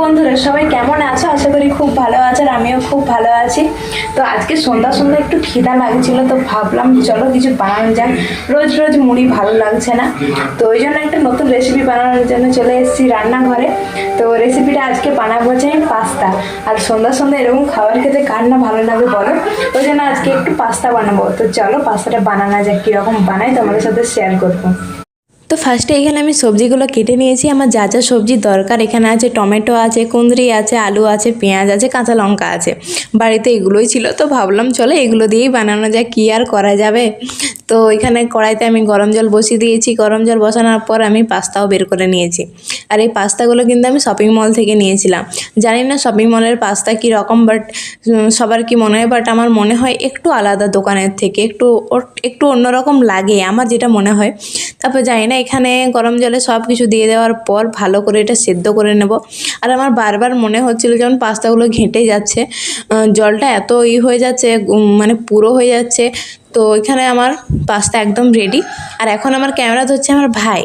বন্ধুরা, সবাই কেমন আছো? আশা করি খুব ভালো আছে আর আমিও খুব ভালো আছি। তো আজকে সন্ধ্যা সন্ধ্যা একটু খিদা লাগছিল, তো ভাবলাম চলো কিছু বানানো যাক। রোজ রোজ মুড়ি ভালো লাগছে না। তো ওই জন্য একটা নতুন রেসিপি বানানোর জন্য চলে এসেছি রান্নাঘরে। তো রেসিপিটা আজকে বানাবো আমি পাস্তা। আর সন্ধ্যা সন্ধ্যা এরকম খাবার খেতে কার না ভালো লাগে বলো? ওই জন্য আজকে একটু পাস্তা বানাবো। তো চলো পাস্তাটা বানানো যাক, কীরকম বানাই তোমাদের সাথে শেয়ার করব। তো ফার্স্টে এখানে আমি সবজিগুলো কেটে নিয়েছি। আমার যা যা সবজি দরকার এখানে আছে, টমেটো আছে, কুঁদরি আছে, আলু আছে, পেঁয়াজ আছে, কাঁচা লঙ্কা আছে। বাড়িতে এগুলোই ছিল, তো ভাবলাম চলো এগুলো দিয়েই বানানো যায় কী আর করা যাবে? তো এখানে কড়াইতে আমি গরম জল বসিয়ে দিয়েছি। গরম জল বসানোর পর আমি পাস্তাও বের করে নিয়েছি। আর এই পাস্তাগুলো কিন্তু আমি শপিং মল থেকে নিয়েছিলাম। জানি না শপিং মলের পাস্তা কী রকম বাট সবার কি মনে হয়? বাট আমার মনে হয় একটু আলাদা দোকানের থেকে, একটু একটু অন্যরকম লাগে, আমার যেটা মনে হয়। তারপর জানি না এখানে গরম জলে সব কিছু দিয়ে দেওয়ার পর ভালো করে এটা সেদ্ধ করে নেব। আর আমার বারবার মনে হচ্ছিল যেমন পাস্তাগুলো ঘেঁটে যাচ্ছে জলটা এত ই হয়ে যাচ্ছে মানে পুরো হয়ে যাচ্ছে। তো এখানে আমার পাস্তা একদম রেডি আর এখন আমার ক্যামেরা ধরছে আমার ভাই।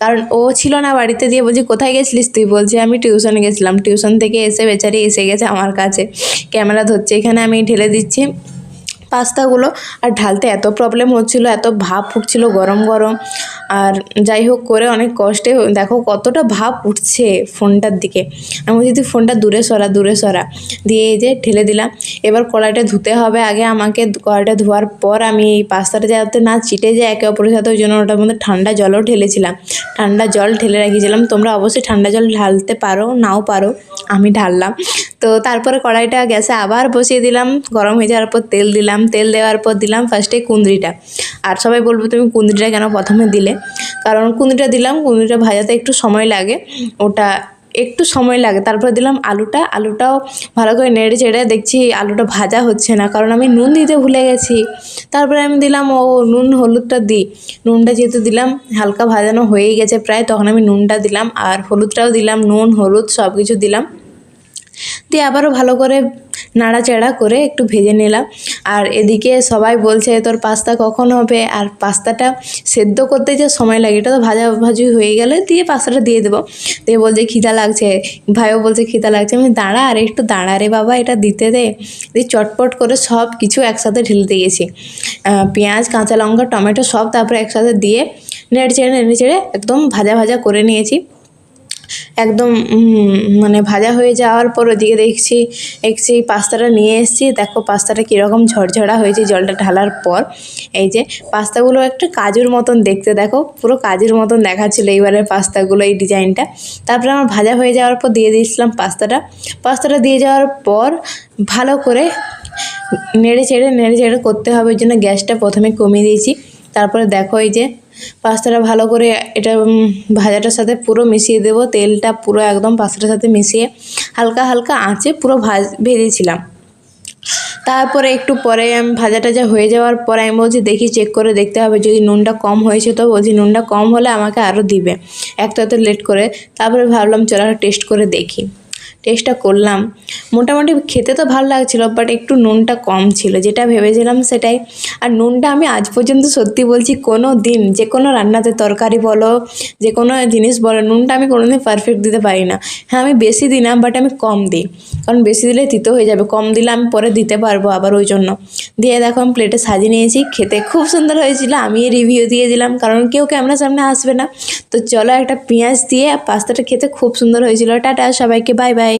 কারণ ও ছিল না বাড়িতে দিয়ে বলছি, কোথায় গেছিলিস তুই? বলছি, আমি টিউশনে গেছিলাম। টিউশন থেকে এসে বেচারি এসে গেছে আমার কাছে। ক্যামেরা ধরছে, এখানে আমি ঢেলে দিচ্ছি। পাস্তাগুলো আর ঢালতে এত প্রবলেম হচ্ছিল, এত ভাপ উঠছিল গরম গরম। আর যাই হোক করে অনেক কষ্টে দেখো কতটা ভাপ উঠছে ফোনটার দিকে। আমি তুই ফোনটা দূরে সরা দূরে সরা। দিয়ে এই যে ঢেলে দিলাম। এবার কড়াইটা ধুতে হবে আগে। আমাকে কড়াইটা ধোয়ার পর আমি এই পাস্তাটা যাতে না চিটে যায় একে অপরের সাথে, ওই জন্য ওটার মধ্যে ঠান্ডা জলও ঢেলেছিলাম। ঠান্ডা জল ঢেলে রেখেছিলাম। তোমরা অবশ্যই ঠান্ডা জল ঢালতে পারো, নাও পারো। আমি ঢাললাম। তো তারপরে কড়াইটা গ্যাসে আবার বসিয়ে দিলাম। গরম হয়ে যাওয়ার পর তেল দিলাম। তেল দেওয়ার পর দিলাম ফার্স্টে কুঁদরিটা। আর সবাই বলব তুমি কুঁদরিটা কেন প্রথমে দিলে? কারণ কুঁদরিটা দিলাম, কুঁদরিটা ভাজাতে একটু সময় লাগে। ওটা একটু সময় লাগে। তারপরে দিলাম আলুটা। আলুটাও ভালো করে নেড়ে চেড়ে দেখছি আলুটা ভাজা হচ্ছে না। কারণ আমি নুন দিতে ভুলে গেছি। তারপরে আমি দিলাম, ও নুন হলুদটা দিই। নুনটা যেহেতু দিলাম, হালকা ভাজানো হয়েই গেছে প্রায়। তখন আমি নুনটা দিলাম। আর হলুদটাও দিলাম, নুন, হলুদ সব কিছু দিলাম। দিয়ে আবারও ভালো করে নাড়াচাড়া করে একটু ভেজে নিলাম। আর এদিকে সবাই বলছে, তোর পাস্তা কখন হবে? আর পাস্তাটা সেদ্ধ করতে যে সময় লাগে, এটা তো ভাজা ভাজি হয়ে গেলে দিয়ে পাস্তাটা দিয়ে দেবো। দিয়ে বলছে, খিদা লাগছে। ভাইও বলছে, খিদা লাগছে। আমি দাঁড়া, আর একটু দাঁড়া রে বাবা, এটা দিতে দে। দিয়ে চটপট করে সব কিছু একসাথে ঢেলে দিয়েছি। পেঁয়াজ, কাঁচা লঙ্কা, টমেটো সব তারপরে একসাথে দিয়ে নেড়ে চেড়ে নেড়ে চেড়ে একদম ভাজা ভাজা করে নিয়েছি। একদম মানে ভাজা হয়ে যাওয়ার পর ওদিকে দেখছি দেখছি পাস্তাটা নিয়ে এসেছি। দেখো পাস্তাটা কীরকম ঝরঝরা হয়েছে জলটা ঢালার পর। এই যে পাস্তাগুলো একটা কাজুর মতন দেখতে, দেখো পুরো কাজুর মতন দেখাচ্ছিলো এইবারের পাস্তাগুলো, এই ডিজাইনটা। তারপরে আমার ভাজা হয়ে যাওয়ার পর দিয়ে দিয়েছিলাম পাস্তাটা। পাস্তাটা দিয়ে যাওয়ার পর ভালো করে নেড়ে চেড়ে নেড়ে চেড়ে করতে হবে, ওই জন্য গ্যাসটা প্রথমে কমিয়ে দিয়েছি। তারপরে দেখো এই যে পাস্তাটা ভালো করে এটা ভাজাটার সাথে পুরো মিশিয়ে দেবো। তেলটা পুরো একদম পাস্তাটার সাথে মিশিয়ে হালকা হালকা আঁচে পুরো ভাজ, ভেজেছিলাম। তারপরে একটু পরে আমি ভাজা টাজা হয়ে যাওয়ার পরে আমি বলছি, দেখি চেক করে দেখতে হবে। যদি নুনটা কম হয়েছে তো বলছি, নুনটা কম হলে আমাকে আরও দিবে। একটা তো লেট করে। তারপরে ভাবলাম, চলো টেস্ট করে দেখি। টেস্টটা করলাম। মোটামুটি খেতে তো ভালো লাগছিল বাট একটু নুনটা কম ছিল, যেটা ভেবেছিলাম সেটাই। আর নুনটা আমি আজ পর্যন্ত সত্যি বলছি, কোনো দিন, যে কোনো রান্নাতে তরকারি বলো, যে কোনো জিনিস বলো, নুনটা আমি কোনোদিন পারফেক্ট দিতে পারি না। হ্যাঁ আমি বেশি দিই না বাট আমি কম দিই। কারণ বেশি দিলে তিতো হয়ে যাবে, কম দিলে আমি পরে দিতে পারব আবার ওই জন্য। দিয়ে দেখো, আমি প্লেটে সাজিয়ে নিয়েছি, খেতে খুব সুন্দর হয়েছিল, আমি রিভিউ দিয়ে দিলাম, কারণ কেউ ক্যামেরার সামনে আসবে না। তো চলো একটা পেঁয়াজ দিয়ে পাস্তাটা খেতে খুব সুন্দর হয়েছিল। টাটা, সবাইকে বাই